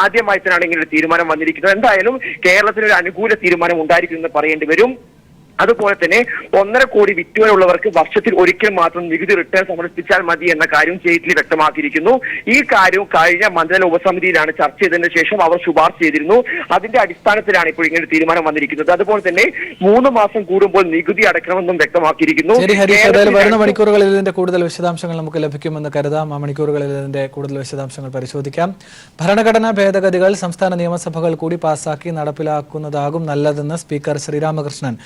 ആദ്യമായി തന്നെയാണ് ഇങ്ങനെ ഒരു തീരുമാനം വന്നിരിക്കുന്നത്. എന്തായാലും കേരളത്തിന് ഒരു അനുകൂല തീരുമാനം ഉണ്ടായിരിക്കുമെന്ന് പറയേണ്ടി വരും. അതുപോലെ തന്നെ ഒന്നര കോടി വിറ്റുകളുള്ളവർക്ക് വർഷത്തിൽ ഒരിക്കൽ മാത്രം നികുതി റിട്ടേൺ സമർപ്പിച്ചാൽ മതി എന്ന കാര്യം ജെയ്റ്റ്ലി വ്യക്തമാക്കിയിരിക്കുന്നു. ഈ കാര്യം കഴിഞ്ഞ മന്ത്രിതല ഉപസമിതിയിലാണ് ചർച്ച ചെയ്തതിന് ശേഷം അവർ ശുപാർശ ചെയ്തിരുന്നു. അതിന്റെ അടിസ്ഥാനത്തിലാണ് ഇപ്പോൾ ഇങ്ങനെ തീരുമാനം വന്നിരിക്കുന്നത്. അതുപോലെ തന്നെ മൂന്ന് മാസം കൂടുമ്പോൾ നികുതി അടക്കണമെന്നും വ്യക്തമാക്കിയിരിക്കുന്നു.
വരുന്ന മണിക്കൂറുകളിൽ ഇതിന്റെ കൂടുതൽ വിശദാംശങ്ങൾ നമുക്ക് ലഭിക്കുമെന്ന് കരുതാം. ആ മണിക്കൂറുകളിൽ ഇതിന്റെ കൂടുതൽ വിശദാംശങ്ങൾ പരിശോധിക്കാം. ഭരണഘടനാ ഭേദഗതികൾ സംസ്ഥാന നിയമസഭകൾ കൂടി പാസാക്കി നടപ്പിലാക്കുന്നതാകും നല്ലതെന്ന് സ്പീക്കർ ശ്രീരാമകൃഷ്ണൻ.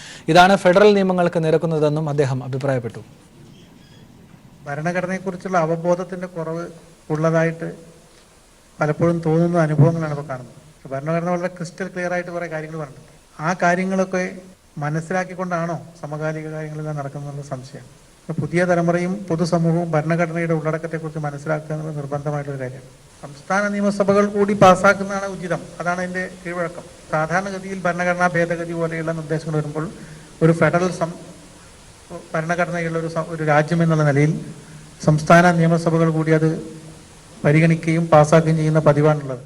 ഇതാണ് ഫെഡറൽ നിയമങ്ങൾക്ക് നിരക്കുന്നതെന്നും അദ്ദേഹം അഭിപ്രായപ്പെട്ടു.
ഭരണഘടനയെക്കുറിച്ചുള്ള അവബോധത്തിന്റെ കുറവ് ഉള്ളതായിട്ട് പലപ്പോഴും തോന്നുന്ന അനുഭവങ്ങളാണ് ഇപ്പോൾ കാണുന്നത്. ഭരണഘടന വളരെ ക്രിസ്റ്റൽ ക്ലിയർ ആയിട്ട് കുറേ കാര്യങ്ങൾ പറഞ്ഞിട്ടുണ്ട്. ആ കാര്യങ്ങളൊക്കെ മനസ്സിലാക്കിക്കൊണ്ടാണോ സമകാലിക കാര്യങ്ങളെല്ലാം നടക്കുന്നതെന്നുള്ള സംശയം. പുതിയ തലമുറയും പൊതുസമൂഹവും ഭരണഘടനയുടെ ഉള്ളടക്കത്തെക്കുറിച്ച് മനസ്സിലാക്കുക എന്നുള്ളത് നിർബന്ധമായിട്ടൊരു കാര്യമാണ്. സംസ്ഥാന നിയമസഭകൾ കൂടി പാസ്സാക്കുന്നതാണ് ഉചിതം. അതാണ് അതിന്റെ കീഴ്വഴക്കം. സാധാരണഗതിയിൽ ഭരണഘടനാ ഭേദഗതി പോലെയുള്ള നിർദ്ദേശങ്ങൾ വരുമ്പോൾ ഒരു ഫെഡറൽ സം ഭരണഘടനയുള്ള ഒരു ഒരു രാജ്യം എന്നുള്ള നിലയിൽ സംസ്ഥാന നിയമസഭകൾ കൂടി അത് പരിഗണിക്കുകയും പാസ്സാക്കുകയും ചെയ്യുന്ന പതിവാണുള്ളത്.